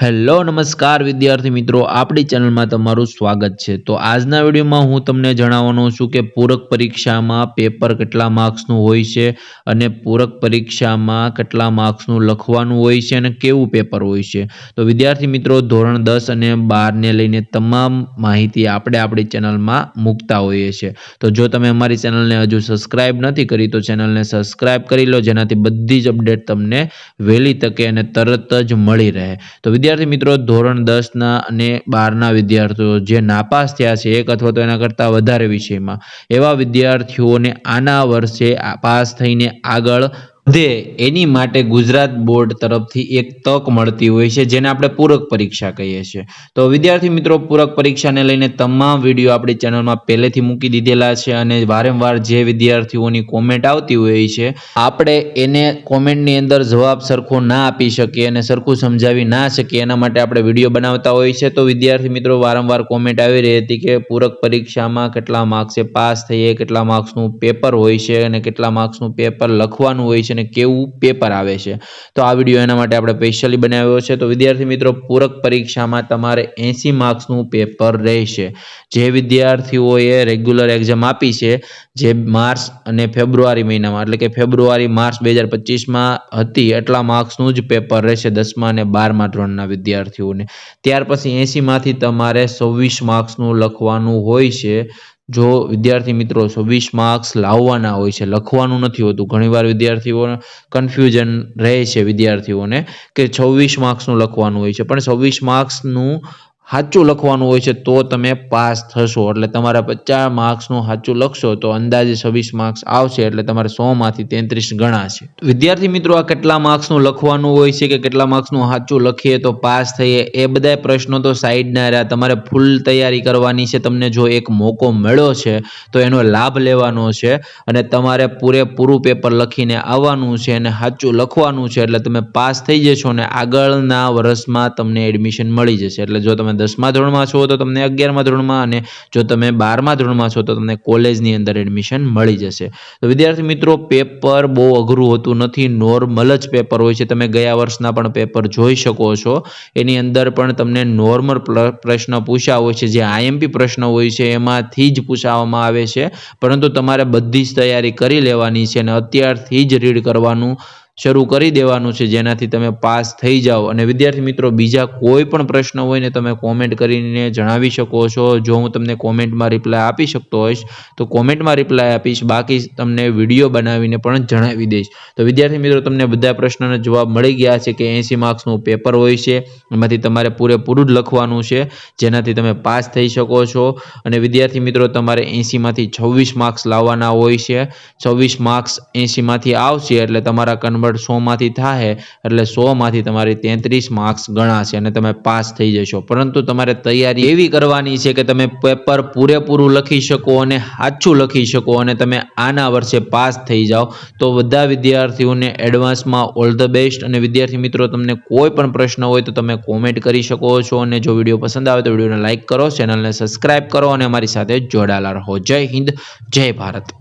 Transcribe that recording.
Hello, નમસ્કાર વિદ્યાર્થી મિત્રો, આપણી ચેનલમાં તમારું સ્વાગત છે. તો આજના વિડીયોમાં હું તમને જણાવવાનો છું કે પૂરક પરીક્ષામાં પેપર કેટલા માર્ક્સનું હોય છે અને પૂરક પરીક્ષામાં કેટલા માર્ક્સનું લખવાનું હોય છે અને કેવું પેપર હોય છે. તો વિદ્યાર્થી મિત્રો, ધોરણ દસ અને બારને લઈને તમામ માહિતી આપણે આપણી ચેનલમાં મૂકતા હોઈએ છીએ. તો જો તમે અમારી ચેનલને હજુ સબસ્ક્રાઇબ નથી કરી, તો ચેનલને સબસ્ક્રાઇબ કરી લો, જેનાથી બધી જ અપડેટ તમને વહેલી તકે અને તરત જ મળી રહે. તો વિદ્યાર્થી મિત્રો, ધોરણ દસના અને બારના વિદ્યાર્થીઓ જે નાપાસ થયા છે, એક અથવા તો એના કરતાં વધારે વિષયમાં, એવા વિદ્યાર્થીઓને આના વર્ષે પાસ થઈને આગળ વધે એની માટે ગુજરાત બોર્ડ તરફથી એક તક મળતી હોય છે, જેને આપણે પૂરક પરીક્ષા કહીએ છીએ. તો વિદ્યાર્થી મિત્રો, પૂરક પરીક્ષાને લઈને તમામ વીડિયો આપણી ચેનલમાં પહેલેથી મૂકી દીધેલા છે અને વારંવાર જે વિદ્યાર્થીઓની કોમેન્ટ આવતી હોય છે, આપણે એને કોમેન્ટની અંદર જવાબ સરખો ના આપી શકીએ અને સરખું સમજાવી ના શકીએ, એના માટે આપણે વીડિયો બનાવતા હોય છે. તો વિદ્યાર્થી મિત્રો, વારંવાર કોમેન્ટ આવી રહી હતી કે પૂરક પરીક્ષામાં કેટલા માર્ક્સે પાસ થઈએ, કેટલા માર્ક્સનું પેપર હોય છે અને કેટલા માર્ક્સનું પેપર લખવાનું હોય છે અને કેવું પેપર આવે છે. તો આ વીડિયો એના માટે આપણે સ્પેશિયલી બનાવ્યો છે. તો વિદ્યાર્થી મિત્રો, પૂરક પરીક્ષામાં તમારે એંસી માર્ક્સનું પેપર રહેશે. જે વિદ્યાર્થીઓએ રેગ્યુલર એક્ઝામ આપી છે, જે માર્ચ અને ફેબ્રુઆરી મહિનામાં, એટલે કે ફેબ્રુઆરી, માર્ચ બે હજાર પચીસમાં હતી, એટલા માર્ક્સનું જ પેપર રહેશે દસમા અને બારમા ધોરણના વિદ્યાર્થીઓને. ત્યાર પછી એંસીમાંથી તમારે સવ્વીસ માર્ક્સનું લખવાનું હોય છે. જો વિદ્યાર્થી મિત્રો છવ્વીસ માર્ક્સ લાવવાના હોય છે, લખવાનું નથી હોતું. ઘણીવાર વિદ્યાર્થીઓ કન્ફ્યુઝન રહે છે વિદ્યાર્થીઓને કે છવ્વીસ માર્ક્સનું લખવાનું હોય છે. પણ છવ્વીસ માર્ક્સનું સાચું લખવાનું હોય છે તો તમે પાસ થશો. એટલે તમારા પચાસ માર્ક્સનું સાચું લખશો તો અંદાજે છવ્વીસ માર્ક્સ આવશે, એટલે તમારે સોમાંથી તેત્રીસ ગણાશે. વિદ્યાર્થી મિત્રો, આ કેટલા માર્ક્સનું લખવાનું હોય છે કે કેટલા માર્ક્સનું સાચું લખીએ તો પાસ થઈએ? એ બધા પ્રશ્નો તો સાઈડના રહ્યા. તમારે ફૂલ તૈયારી કરવાની છે. તમને જો એક મોકો મળ્યો છે, તો એનો લાભ લેવાનો છે અને તમારે પૂરેપૂરું પેપર લખીને આવવાનું છે અને સાચું લખવાનું છે. એટલે તમે પાસ થઈ જશો ને આગળના વર્ષમાં તમને એડમિશન મળી જશે. એટલે જો તમે દસમા ધોરણમાં છો તો તમને અગિયારમા ધોરણમાં અને જો તમે બારમા ધોરણમાં છો તો તમને કોલેજની અંદર એડમિશન મળી જશે. તો વિદ્યાર્થી મિત્રો, પેપર બહુ અઘરું હોતું નથી. નોર્મલ જ પેપર હોય છે. તમે ગયા વર્ષના પણ પેપર જોઈ શકો છો. એની અંદર પણ તમને નોર્મલ પ્રશ્ન પૂછ્યા હોય છે. જે આઈએમપી પ્રશ્ન હોય છે, એમાંથી જ પૂછાવવામાં આવે છે. પરંતુ તમારે બધી જ તૈયારી કરી લેવાની છે અને અત્યારથી જ રીડ કરવાનું શરૂ કરી દેવાનું છે, જેનાથી તમે પાસ થઈ જાઓ. અને વિદ્યાર્થી મિત્રો, બીજા કોઈ પણ પ્રશ્ન હોય ને તમે કોમેન્ટ કરીને જણાવી શકો છો. જો હું તમને કોમેન્ટમાં રિપ્લાય આપી શકતો હોઈશ, તો કોમેન્ટમાં રિપ્લાય આપીશ. બાકી તમને વીડિયો બનાવીને પણ જણાવી દઈશ. તો વિદ્યાર્થી મિત્રો, તમને બધા પ્રશ્નોના જવાબ મળી ગયા છે કે એંસી માર્ક્સનું પેપર હોય છે. એમાંથી તમારે પૂરેપૂરું જ લખવાનું છે, જેનાથી તમે પાસ થઈ શકો છો. અને વિદ્યાર્થી મિત્રો, તમારે એંસીમાંથી છવ્વીસ માર્ક્સ લાવવાના હોય છે. છવ્વીસ માર્ક્સ એંસીમાંથી આવશે, એટલે તમારા કન્વર્ટ કન્વર્ટ સોમાંથી થાય એટલે સોમાંથી તમારી તેત્રીસ માર્ક્સ ગણાશે અને તમે પાસ થઈ જશો. પરંતુ તમારે તૈયારી એવી કરવાની છે કે તમે પેપર પૂરેપૂરું લખી શકો અને સાચું લખી શકો અને તમે આના વર્ષે પાસ થઈ જાઓ. તો બધા વિદ્યાર્થીઓને એડવાન્સમાં ઓલ ધ બેસ્ટ. અને વિદ્યાર્થી મિત્રો, તમને કોઈ પણ પ્રશ્ન હોય તો તમે કોમેન્ટ કરી શકો છો. અને જો વીડિયો પસંદ આવે તો વિડીયોને લાઇક કરો, ચેનલને સબસ્ક્રાઇબ કરો અને અમારી સાથે જોડાયેલા રહો. જય હિન્દ, જય ભારત.